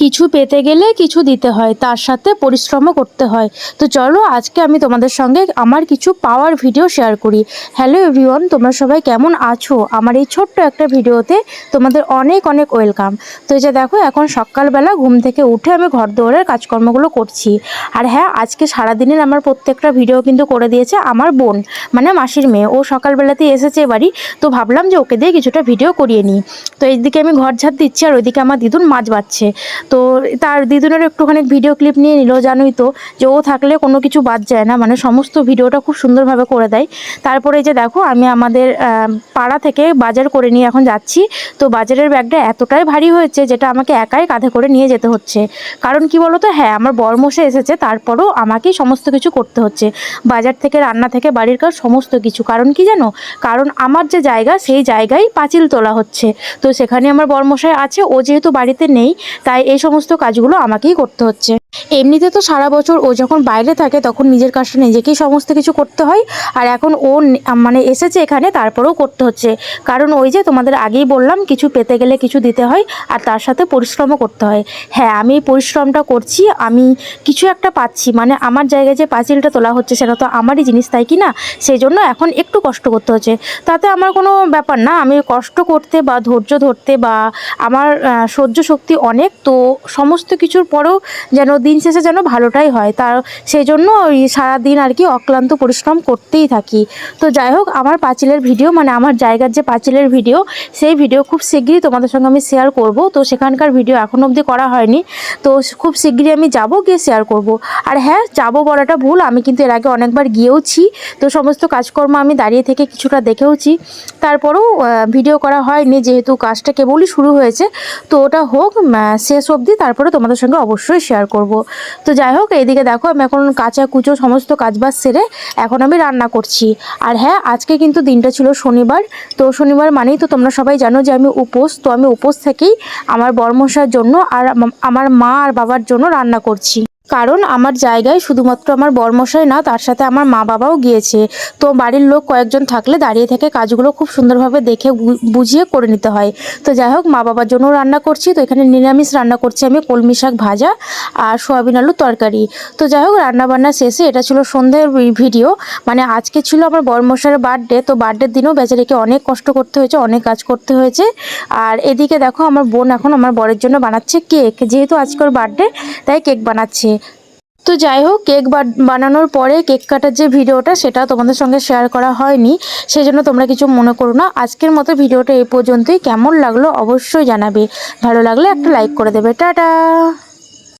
কিছু পেতে গেলে কিছু দিতে হয়, তার সাথে পরিশ্রমও করতে হয়। তো চলো, আজকে আমি তোমাদের সঙ্গে আমার কিছু পাওয়ার ভিডিও শেয়ার করি। হ্যালো এভরিওয়ান তোমরা সবাই কেমন আছো? আমার এই ছোট্ট একটা ভিডিওতে তোমাদের অনেক অনেক ওয়েলকাম তো এই যে দেখো, এখন সকালবেলা ঘুম থেকে উঠে আমি ঘর দৌড়ের কাজকর্মগুলো করছি। আর হ্যাঁ আজকে সারাদিনের আমার প্রত্যেকটা ভিডিও কিন্তু করে দিয়েছে আমার বোন মানে মাসির মেয়ে। ও সকালবেলাতেই এসেছে এবারই তো ভাবলাম যে ওকে দিয়ে কিছুটা ভিডিও করিয়ে নিই। তো এইদিকে আমি ঘর ঝাড় দিচ্ছি, আর ওইদিকে আমার দিদুন মাছ বাচ্ছে তো তার দিদুনের একটুখানি ভিডিও ক্লিপ নিয়ে নিল, জানোই তো, যে ও থাকলে কোনো কিছু বাদ যায় না মানে সমস্ত ভিডিওটা খুব সুন্দরভাবে করে দেয়। তারপরে যে দেখো, আমি আমাদের পাড়া থেকে বাজার করে নিয়ে এখন যাচ্ছি। তো বাজারের ব্যাগটা এতটাই ভারী হয়েছে যেটা আমাকে একাই কাঁধে করে নিয়ে যেতে হচ্ছে। কারণ কি বলতো হ্যাঁ আমার বরমশে এসেছে, তারপরও আমাকেই সমস্ত কিছু করতে হচ্ছে। বাজার থেকে, রান্না থেকে, বাড়ির কাজ, সমস্ত কিছু। কারণ কি জানো, কারণ আমার যে জায়গা, সেই জায়গায় পাঁচিল তোলা হচ্ছে। তো সেখানে আমার বরমশাই আছে, ও যেহেতু বাড়িতে নেই, তাই এই সমস্ত কাজগুলো আমাকেই করতে হচ্ছে। এমনিতে তো সারা বছর ও যখন বাইরে থাকে তখন নিজের কাজটা নিজেকেই সমস্ত কিছু করতে হয়। আর এখন ও মানে এসেছে এখানে, তারপরেও করতে হচ্ছে। কারণ ওই যে তোমাদের আগেই বললাম, কিছু পেতে গেলে কিছু দিতে হয়, আর তার সাথে পরিশ্রমও করতে হয়। হ্যাঁ আমি পরিশ্রমটা করছি, আমি কিছু একটা পাচ্ছি। মানে আমার জায়গায় যে পাঁচিলটা তোলা হচ্ছে, সেটা তো আমারই জিনিস, তাই কি না? সেই জন্য এখন একটু কষ্ট করতে হচ্ছে। তাতে আমার কোনো ব্যাপার না, আমি কষ্ট করতে বা ধৈর্য ধরতে বা আমার সহ্য শক্তি অনেক, তো সমস্ত কিছুর পরেও যেন দিন শেষে যেন ভালোটাই হয়। তার সেই জন্য ওই সারাদিন আর কি অক্লান্ত পরিশ্রম করতেই থাকি। তো যাই হোক আমার পাঁচিলের ভিডিও মানে আমার জায়গার যে পাঁচিলের ভিডিও সেই ভিডিও খুব শিগগিরই তোমাদের সঙ্গে আমি শেয়ার করব। তো সেখানকার ভিডিও এখনও অবধি করা হয়নি। তো খুব শিগগিরই আমি যাব গিয়ে শেয়ার করব। আর হ্যাঁ যাব বলাটা ভুল আমি কিন্তু এর আগে অনেকবার গিয়েওছি। তো সমস্ত কাজকর্ম আমি দাঁড়িয়ে থেকে কিছুটা দেখেওছি। তারপরেও ভিডিও করা হয়নি যেহেতু কাজটা কেবলই শুরু হয়েছে। তো ওটা হোক আহ, শেষ অবধি তারপরে তোমাদের সঙ্গে অবশ্যই শেয়ার করব। তো যাই হোক, এইদিকে দেখো, আমি এখন কাঁচা কুচো সমস্ত কাজবাজ সেরে এখন আমি রান্না করছি। আর হ্যাঁ আজকে কিন্তু দিনটা ছিল শনিবার। তো শনিবার মানেই তো তোমরা সবাই জানো যে আমি উপোস। তো আমি উপোস থেকেই আমার বর্মশার জন্য আর আমার মা আর বাবার জন্য রান্না করছি। কারণ আমার জায়গায় শুধুমাত্র আমার বর্মশাই না, তার সাথে আমার মা বাবাও গিয়েছে। তো বাড়ির লোক কয়েকজন থাকলে দাঁড়িয়ে থেকে কাজগুলো খুব সুন্দরভাবে দেখে বুঝিয়ে করে নিতে হয়। তো যাই হোক, মা বাবার জন্য রান্না করছি, তো এখানে নিরামিষ রান্না করছি আমি, কলমি শাক ভাজা আর সোয়াবিন আলুর তরকারি। তো যাই হোক রান্না বান্না শেষে এটা ছিল সন্ধ্যের ভিডিও মানে আজকে ছিল আমার বর্মশার বার্থডে, তো বার্থডের দিনও বেচারিকে অনেক কষ্ট করতে হয়েছে, অনেক কাজ করতে হয়েছে। আর এদিকে দেখো, আমার বোন এখন আমার বরের জন্য বানাচ্ছে কেক, যেহেতু আজকের বার্থডে, তাই কেক বানাচ্ছে। তো যাই হোক, কেক বানানোর পরে কেক কাটার যে ভিডিওটা, সেটা তোমাদের সঙ্গে শেয়ার করা হয়নি। সেই জন্য তোমরা কিছু মনে করো না। আজকের মতো ভিডিওটা এই পর্যন্তই। কেমন লাগল অবশ্যই জানাবে। ভালো লাগলে একটা লাইক করে দেবে। টাটা!